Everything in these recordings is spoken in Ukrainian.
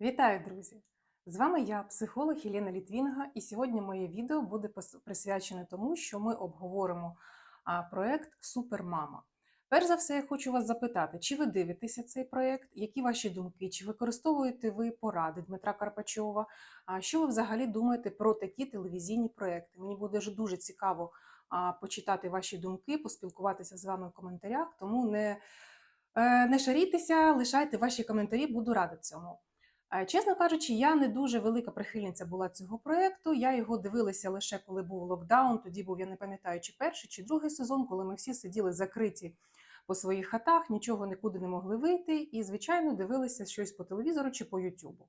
Вітаю, друзі! З вами я, психолог Єлена Літвінга, і сьогодні моє відео буде присвячене тому, що ми обговоримо проект Супермама. Перш за все, я хочу вас запитати, чи ви дивитеся цей проект, які ваші думки, чи використовуєте ви поради Дмитра Карпачова? Що ви взагалі думаєте про такі телевізійні проекти? Мені буде дуже цікаво почитати ваші думки, поспілкуватися з вами в коментарях, тому не, е, не шарійтеся, лишайте ваші коментарі, буду рада цьому. Е, Чесно кажучи, я не дуже велика прихильниця була цього проєкту. Я його дивилася лише коли був локдаун. Тоді був, я не пам'ятаю, чи перший, чи другий сезон, коли ми всі сиділи закриті по своїх хатах, нічого нікуди не могли вийти, і, звичайно, дивилися щось по телевізору чи по Ютубу.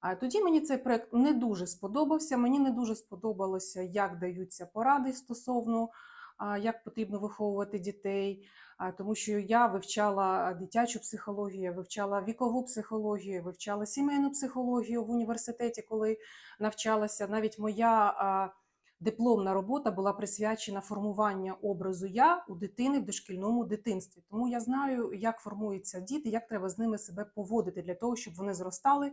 А тоді мені цей проєкт не дуже сподобався. Мені не дуже сподобалося, як даються поради стосовно як потрібно виховувати дітей, тому що я вивчала дитячу психологію, вивчала вікову психологію, вивчала сімейну психологію в університеті, коли навчалася. Навіть моя дипломна робота була присвячена формуванню образу я у дитини в дошкільному дитинстві. Тому я знаю, як формуються діти, як треба з ними себе поводити для того, щоб вони зростали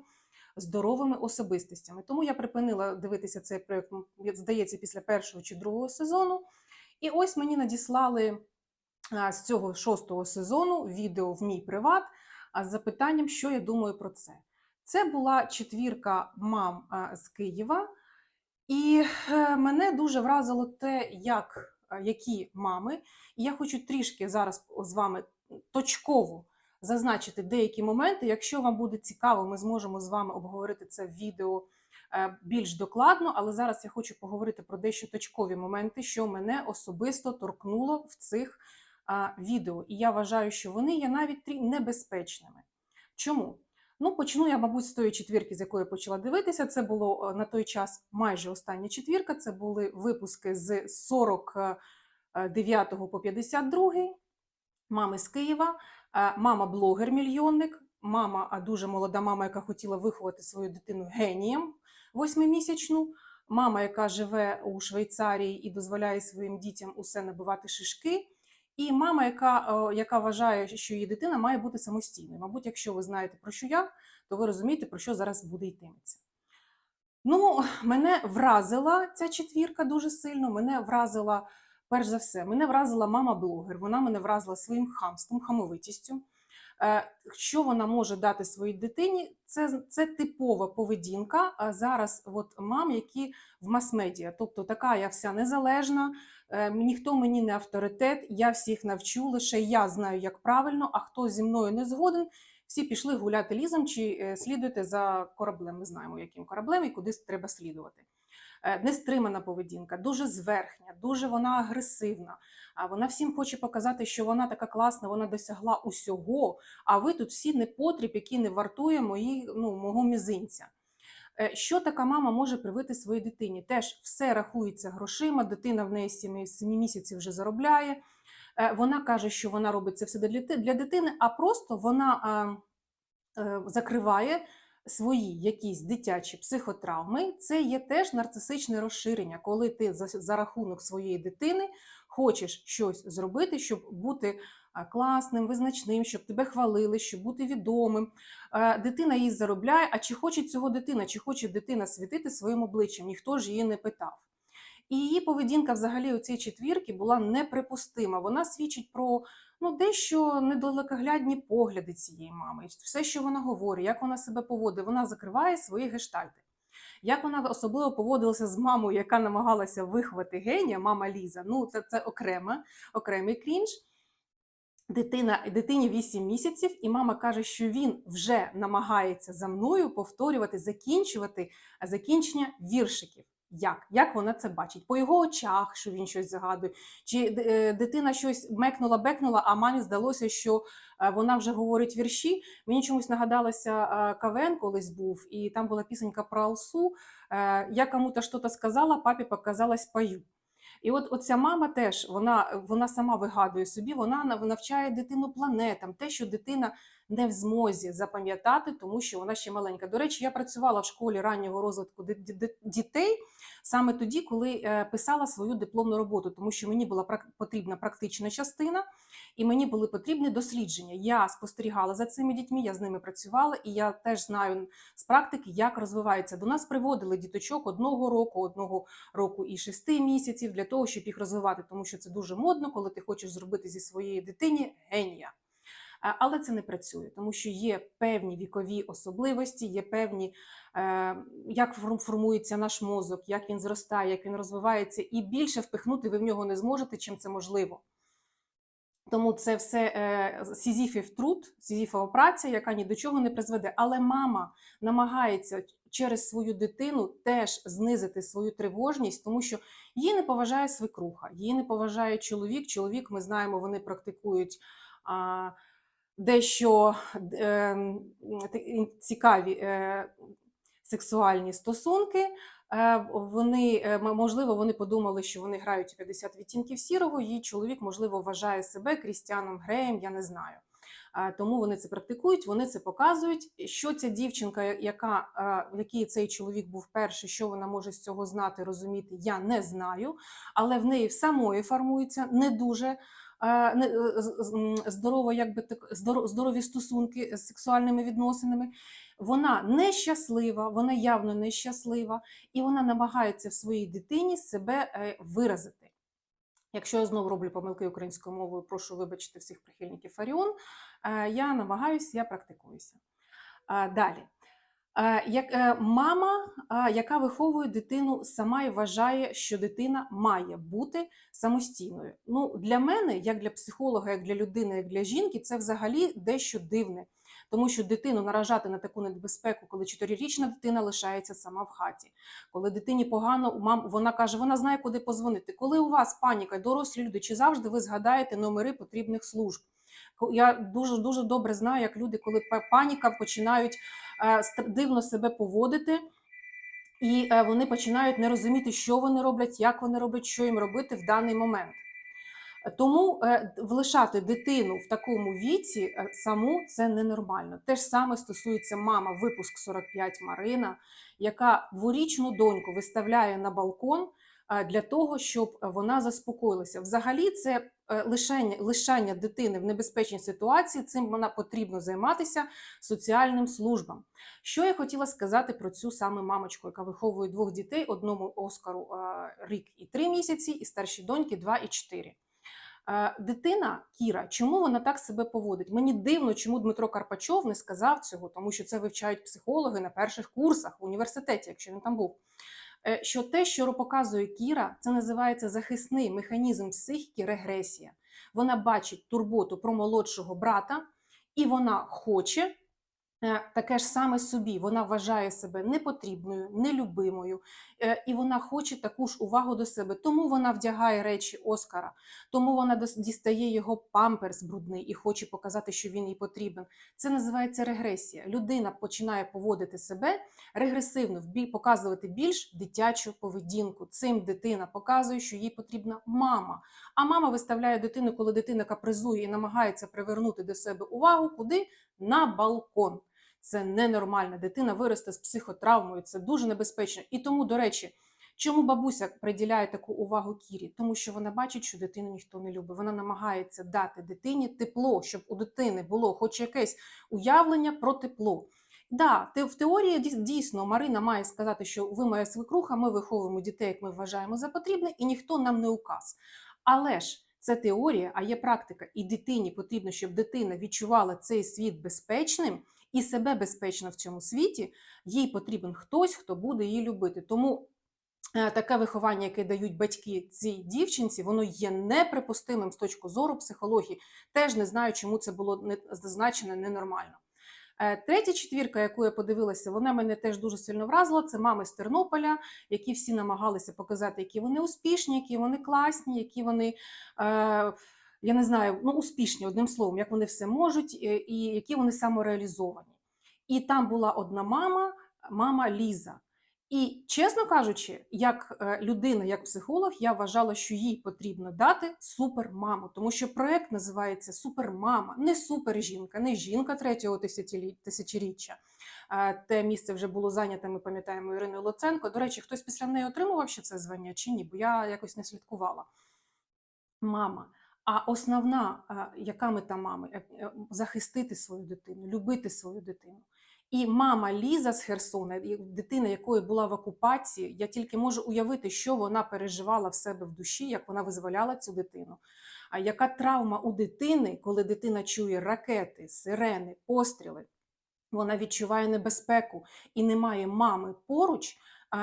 здоровими особистостями. Тому я припинила дивитися цей проєкт, здається, після першого чи другого сезону. І ось мені надіслали з цього шостого сезону відео в мій приват з запитанням, що я думаю про це. Це була четвірка мам з Києва, і е, мене дуже вразило те, як, е, які мами, і я хочу трішки зараз з вами точково зазначити деякі моменти. Якщо вам буде цікаво, ми зможемо з вами обговорити це в відео більш докладно, але зараз я хочу поговорити про дещо точкові моменти, що мене особисто торкнуло в цих відео. І я вважаю, що вони є навіть небезпечними. Чому? Ну, почну я, мабуть, з тої четвірки, з якої почала дивитися. Це було е, на той час майже остання четвірка. Це були випуски з 49 по 52, мами з Києва, е, мама блогер-мільйонник, мама, а дуже молода мама, яка хотіла виховати свою дитину генієм восьмимісячну, мама, яка живе у Швейцарії і дозволяє своїм дітям усе набивати шишки. І мама, яка, е, яка вважає, що її дитина має бути самостійною. Мабуть, якщо ви знаєте про що я, то ви розумієте, про що зараз буде йтиметься. Ну, мене вразила ця четвірка дуже сильно. Мене вразила, перш за все, мене вразила мама-блогер. Вона мене вразила своїм хамством, хамовитістю. Е, Що вона може дати своїй дитині? Це, це типова поведінка зараз от мам, які в мас-медіа. Тобто така я вся незалежна, е, ніхто мені не авторитет, я всіх навчу, лише я знаю, як правильно, а хто зі мною не згоден, всі пішли гуляти лізом чи е, слідуйте за кораблем. Ми знаємо, яким кораблем і куди треба слідувати. Е, Нестримана поведінка, дуже зверхня, дуже вона агресивна. А вона всім хоче показати, що вона така класна, вона досягла усього. А ви тут всі непотріб, який не вартує мої, ну, мого мізинця. Е, Що така мама може привити своїй дитині? Теж все рахується грошима, дитина в неї 7 місяців вже заробляє. Е, Вона каже, що вона робить це все для дитини, а просто вона закриває свої якісь дитячі психотравми. Це є теж нарцисичне розширення, коли ти за, за рахунок своєї дитини хочеш щось зробити, щоб бути класним, визначним, щоб тебе хвалили, щоб бути відомим. Е, Дитина її заробляє. А чи хоче цього дитина, чи хоче дитина світити своїм обличчям? Ніхто ж її не питав. І її поведінка взагалі у цій четвірки була неприпустима. Вона свідчить про ну, дещо недалекоглядні погляди цієї мами. Все, що вона говорить, як вона себе поводить, вона закриває свої гештальти. Як вона особливо поводилася з мамою, яка намагалася виховати генія, мама Ліза, ну це, це окрема, окремий крінж. Дитина, дитині 8 місяців, і мама каже, що він вже намагається за мною повторювати, закінчувати закінчення віршиків. Як? Як вона це бачить? По його очах, що він щось загадує, чи е, дитина щось мекнула, бекнула, а мамі здалося, що е, вона вже говорить вірші. Мені чомусь нагадалося е, КВН колись був, і там була пісенька про Алсу. Я кому-то щось сказала, папі показалось пою. І от оця мама теж вона, вона сама вигадує собі, вона нав- навчає дитину планетам, те, що дитина не в змозі запам'ятати, тому що вона ще маленька. До речі, я працювала в школі раннього розвитку дітей саме тоді, коли е, писала свою дипломну роботу, тому що мені була потрібна практична частина, і мені були потрібні дослідження. Я спостерігала за цими дітьми, я з ними працювала, і я теж знаю з практики, як розвивається. До нас приводили діточок одного року, одного року і шести місяців для того, щоб їх розвивати, тому що це дуже модно, коли ти хочеш зробити зі своєї дитині генія. Е, Але це не працює, тому що є певні вікові особливості, є певні, е, як формується наш мозок, як він зростає, як він розвивається, і більше впихнути ви в нього не зможете, чим це можливо. Тому це все е, сізіфів труд, сізіфова праця, яка ні до чого не призведе. Але мама намагається через свою дитину теж знизити свою тривожність, тому що її не поважає свекруха, її не поважає чоловік. Чоловік, ми знаємо, вони практикують а, дещо е, цікаві е, сексуальні стосунки. Е, Вони е, можливо, вони подумали, що вони грають у 50 відтінків сірого. Її чоловік, можливо, вважає себе Крістіаном Греєм, я не знаю. Е, Тому вони це практикують, вони це показують. Що ця дівчинка, яка в якій цей чоловік був перший, що вона може з цього знати, розуміти, я не знаю. Але в неї в самої формується не дуже е, не- з- з- м, здорово, якби так здорові стосунки з сексуальними відносинами. Вона нещаслива, вона явно нещаслива, і вона намагається в своїй дитині себе е, виразити. Якщо я знову роблю помилки українською мовою, прошу вибачити всіх прихильників Фаріон. Е, Я намагаюся, я практикуюся. Далі. Е, Як е, мама, е, яка виховує дитину, сама і вважає, що дитина має бути самостійною. Ну, для мене, як для психолога, як для людини, як для жінки, це взагалі дещо дивне. Тому що дитину наражати на таку небезпеку, коли чотирирічна дитина лишається сама в хаті. Коли дитині погано, мам, вона каже, вона знає, куди позвонити. Коли у вас паніка, дорослі люди, чи завжди ви згадаєте номери потрібних служб? Я дуже дуже добре знаю, як люди, коли паніка, починають е, дивно себе поводити, і е, вони починають не розуміти, що вони роблять, як вони роблять, що їм робити в даний момент. Тому е, влишати дитину в такому віці саму це ненормально. Те ж саме стосується мама, випуск 45 Марина, яка дворічну доньку виставляє на балкон для того, щоб вона заспокоїлася. Взагалі, це лишення, лишання дитини в небезпечній ситуації. Цим вона потрібно займатися соціальним службам. Що я хотіла сказати про цю саме мамочку, яка виховує двох дітей: одному Оскару е, рік і три місяці, і старшій доньки два і чотири. Е, Дитина Кіра, чому вона так себе поводить? Мені дивно, чому Дмитро Карпачов не сказав цього, тому що це вивчають психологи на перших курсах в університеті, якщо він там був. Е, Що те, що показує Кіра, це називається захисний механізм психіки регресія. Вона бачить турботу про молодшого брата, і вона хоче таке ж саме собі. Вона вважає себе непотрібною, нелюбимою, е, і вона хоче таку ж увагу до себе. Тому вона вдягає речі Оскара, тому вона дістає його памперс брудний і хоче показати, що він їй потрібен. Це називається регресія. Людина починає поводити себе регресивно, показувати більш дитячу поведінку. Цим дитина показує, що їй потрібна мама. А мама виставляє дитину, коли дитина капризує і намагається привернути до себе увагу, куди? На балкон. Це ненормально. Дитина виросте з психотравмою, це дуже небезпечно. І тому, до речі, чому бабуся приділяє таку увагу Кірі? Тому що вона бачить, що дитину ніхто не любить. Вона намагається дати дитині тепло, щоб у дитини було хоч якесь уявлення про тепло. Да, в теорії дійсно Марина має сказати, що ви моя свекруха, ми виховуємо дітей, як ми вважаємо за потрібне, і ніхто нам не указ. Але ж це теорія, а є практика. І дитині потрібно, щоб дитина відчувала цей світ безпечним і себе безпечно в цьому світі. Їй потрібен хтось, хто буде її любити. Тому е, таке виховання, яке дають батьки цій дівчинці, воно є неприпустимим з точки зору психології. Теж не знаю, чому це було зазначено ненормально. Е, Третя четвірка, яку я подивилася, вона мене теж дуже сильно вразила. Це мами з Тернополя, які всі намагалися показати, які вони успішні, які вони класні, які вони. Е, я не знаю, ну успішні одним словом, як вони все можуть, е, і які вони самореалізовані. І там була одна мама, мама Ліза. І, чесно кажучи, як е, людина, як психолог, я вважала, що їй потрібно дати супермаму, тому що проект називається Супермама, не супержінка, не жінка третього тисячоріччя. Е, Те місце вже було зайняте, ми пам'ятаємо Іриною Луценко. До речі, хтось після неї отримував ще це звання чи ні? Бо я якось не слідкувала. Мама. А основна, яка мета мами? Е, е, Захистити свою дитину, любити свою дитину. І мама Ліза з Херсона, дитина якої була в окупації, я тільки можу уявити, що вона переживала в себе в душі, як вона визволяла цю дитину. А яка травма у дитини, коли дитина чує ракети, сирени, постріли, вона відчуває небезпеку і немає мами поруч.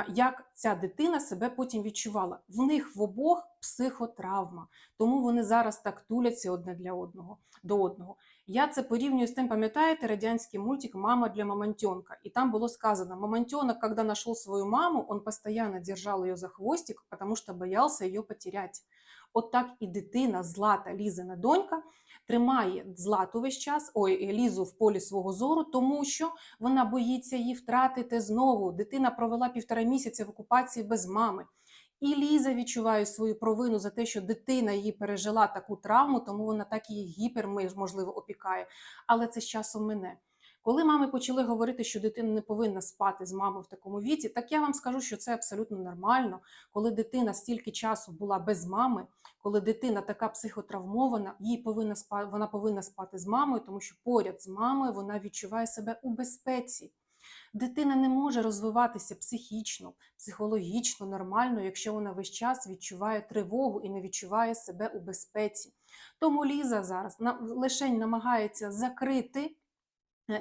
Як ця дитина себе потім відчувала? В них в обох психотравма, тому вони зараз так туляться одне для одного до одного. Я це порівнюю з тим, пам'ятаєте, радянський мультик «Мама для мамонтенка». И там было сказано, мамонтенок, когда нашел свою маму, он постоянно держал ее за хвостик, потому что боялся ее потерять. От так і дитина, Злата, Лізина донька, тримає Злату весь час, ой, Лізу в полі свого зору, тому що вона боїться її втратити знову. Дитина провела півтора місяця в окупації без мами. І Ліза відчуває свою провину за те, що дитина її пережила таку травму, тому вона так її гіпер, можливо, опікає. Але це з часом мине. Коли мами почали говорити, що дитина не повинна спати з мамою в такому віці, так я вам скажу, що це абсолютно нормально. Коли дитина стільки часу була без мами, коли дитина така психотравмована, їй повинна спати, вона повинна спати з мамою, тому що поряд з мамою вона відчуває себе у безпеці. Дитина не може розвиватися психічно, психологічно, нормально, якщо вона весь час відчуває тривогу і не відчуває себе у безпеці. Тому Ліза зараз на, лише намагається закрити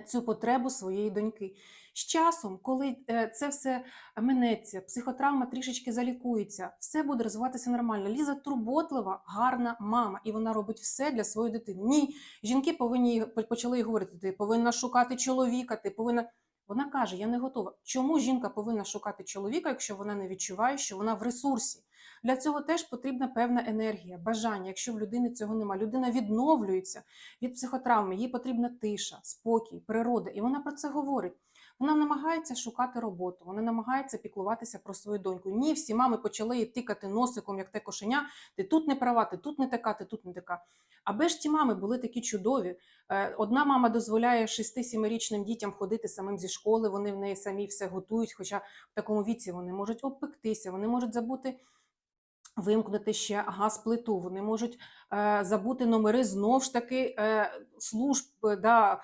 цю потребу своєї доньки. З часом, коли е, це все минеться, психотравма трішечки залікується, все буде розвиватися нормально. Ліза турботлива, гарна мама, і вона робить все для своєї дитини. Ні, жінки повинні почали їй говорити: ти повинна шукати чоловіка, ти повинна. Вона каже: Я не готова. Чому жінка повинна шукати чоловіка, якщо вона не відчуває, що вона в ресурсі? Для цього теж потрібна певна енергія, бажання. Якщо в людини цього немає, людина відновлюється від психотравми, їй потрібна тиша, спокій, природа, і вона про це говорить. Вона намагається шукати роботу, вона намагається піклуватися про свою доньку. Ні, всі мами почали її тикати носиком, як те кошеня. Ти тут не права, ти тут не така, ти тут не така. Аби ж ті мами були такі чудові. Е, Одна мама дозволяє 6-7-річним дітям ходити самим зі школи, вони в неї самі все готують, хоча в такому віці вони можуть обпектися, вони можуть забути. Вимкнути ще газ-плиту, вони можуть е, забути номери знов ж таки е, служб да,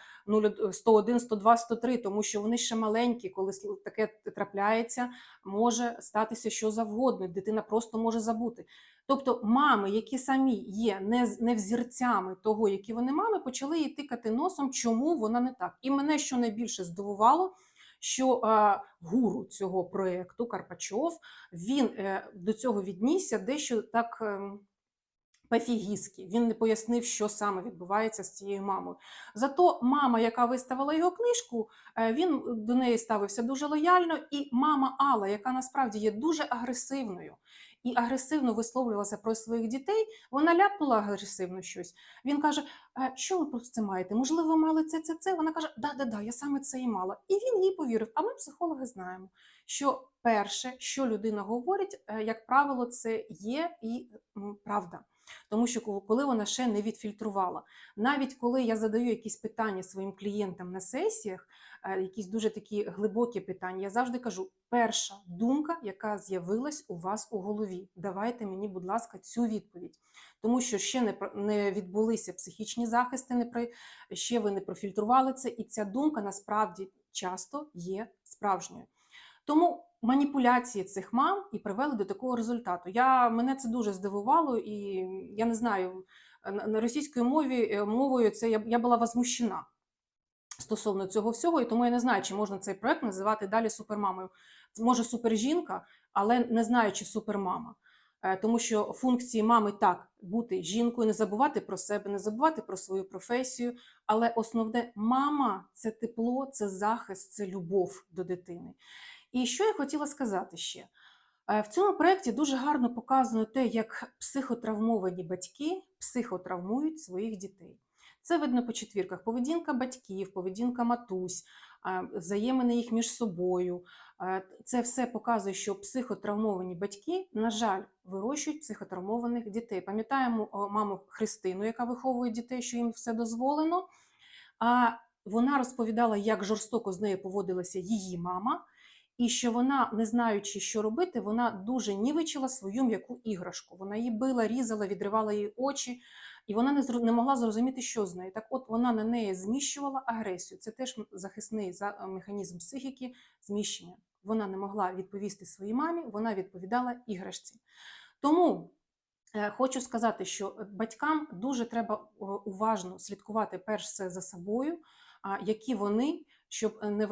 101, 102, 103, тому що вони ще маленькі, коли таке трапляється, може статися що завгодно. Дитина просто може забути. Тобто, мами, які самі є не, не взірцями того, які вони мами, почали її тикати носом, чому вона не так. І мене що найбільше здивувало що гуру цього проєкту Карпачов він е, до цього віднісся дещо так. Е, Пафігістськи. Він не пояснив, що саме відбувається з цією мамою. Зато мама, яка виставила його книжку, е, він до неї ставився дуже лояльно, і мама Алла, яка насправді є дуже агресивною і агресивно висловлювалася про своїх дітей, вона ляпнула агресивно щось. Він каже: «Е, що ви про це маєте? Можливо, ви мали це, це, це. Вона каже, да, да, да, я саме це і мала. І він їй повірив. А ми, психологи, знаємо, що перше, що людина говорить, е, як правило, це є і правда. Тому що коли вона ще не відфільтрувала, навіть коли я задаю якісь питання своїм клієнтам на сесіях, е, якісь дуже такі глибокі питання, я завжди кажу: перша думка, яка з'явилась у вас у голові, давайте мені, будь ласка, цю відповідь. Тому що ще не не відбулися психічні захисти, не про ще ви не профільтрували це, і ця думка насправді часто є справжньою. Тому маніпуляції цих мам і привели до такого результату. Я Мене це дуже здивувало, і я не знаю, на російської мові е, мовою це я, я була возмущена стосовно цього всього, і тому я не знаю, чи можна цей проект називати далі супермамою. Може, супержінка, але не знаю, чи супермама. Е, тому що функції мами так бути жінкою, не забувати про себе, не забувати про свою професію. Але основне мама це тепло, це захист, це любов до дитини. І що я хотіла сказати ще? Е, в цьому проєкті дуже гарно показано те, як психотравмовані батьки психотравмують своїх дітей. Це видно по четвірках: поведінка батьків, поведінка матусь, взаємини їх між собою. Е, Це все показує, що психотравмовані батьки, на жаль, вирощують психотравмованих дітей. Пам'ятаємо маму Христину, яка виховує дітей, що їм все дозволено. А вона розповідала, як жорстоко з нею поводилася її мама, і що вона, не знаючи, що робити, вона дуже нівичила свою м'яку іграшку. Вона її била, різала, відривала їй очі, і вона не, зро- не могла зрозуміти, що з нею. Так от вона на неї зміщувала агресію. Це теж захисний за- механізм психіки зміщення. Вона не могла відповісти своїй мамі, вона відповідала іграшці. Тому Е, Хочу сказати, що е, батькам дуже треба е, уважно слідкувати перш все за собою, які вони, щоб е, не,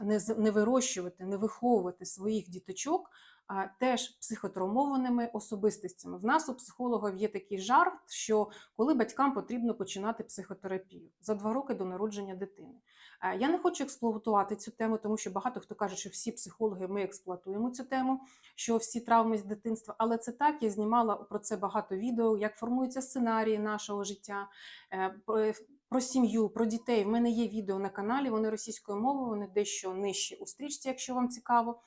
не, не вирощувати, не виховувати своїх діточок теж психотравмованими особистостями. В нас у психологів є такий жарт, що коли батькам потрібно починати психотерапію за два роки до народження дитини. Е, Я не хочу експлуатувати цю тему, тому що багато хто каже, що всі психологи ми експлуатуємо цю тему що всі травми з дитинства, але це так. Я знімала про це багато відео, як формуються сценарії нашого життя, е, про- сім'ю, про дітей. В мене є відео на каналі, вони російською мовою, вони дещо нижче у стрічці, якщо вам цікаво.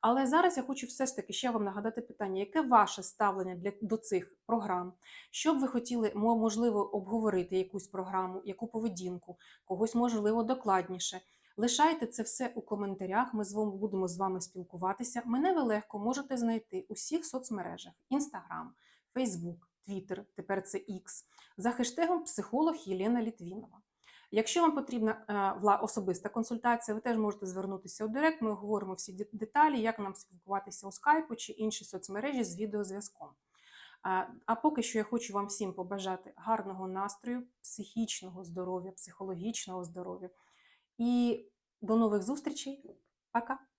Але зараз я хочу все ж таки ще вам нагадати питання, яке ваше ставлення для, до цих програм? Що б ви хотіли, мо- можливо, обговорити якусь програму, яку поведінку, когось, можливо, докладніше. Лишайте це все у коментарях. Ми з вами будемо з вами спілкуватися. Мене ви легко можете знайти у всіх соцмережах: Instagram, Facebook, Twitter, тепер це X, за хештегом психолог Єлена Літвінова. Якщо вам потрібна е, особиста консультація, ви теж можете звернутися у Директ. Ми говоримо всі деталі, як нам спілкуватися у скайпу чи інші соцмережі з відеозв'язком. А поки що я хочу вам всім побажати гарного настрою, психічного здоров'я, психологічного здоров'я. І до нових зустрічей. Пока!